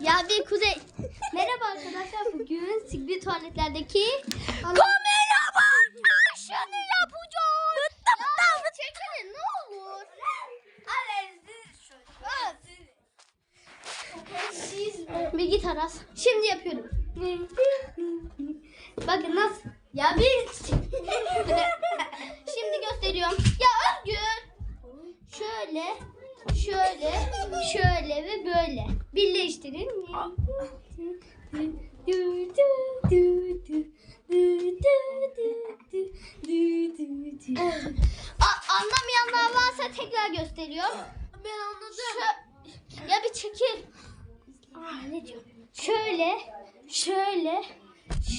Ya bir kuzey. Merhaba arkadaşlar. Bugün Sigri tuvaletlerdeki Kameraman aşını yapacağız. Ya çekilin ne olur. Bir git Aras. Şimdi yapıyorum. Bakın nasıl. Ya bir. Şimdi gösteriyorum. Ya Özgür. Şöyle, şöyle, şöyle ve böyle. Birleştirin. Anlamayanlar varsa tekrar gösteriyorum. Ben anladım. Şö- ya bir çekil. Aa, ne diyor? Şöyle, şöyle,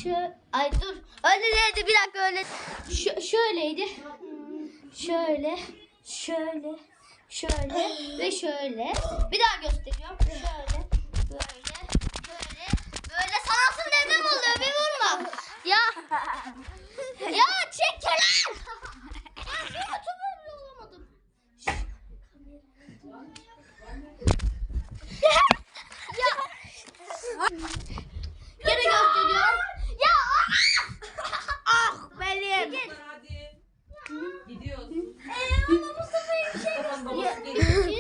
şu ay dur. Öyle değildi bir dakika öyle. Şö- şöyleydi. Şöyle, şöyle, şöyle ve şöyle. Bir daha gösteriyorum. Şöyle, ya çek çekil lan. ben bir otobülle olamadım. ya. Gene gösteriyor. Ya ah. ah, ah benim. Gidiyorsun. Eee bana bu sefer bir şey gösteriyor.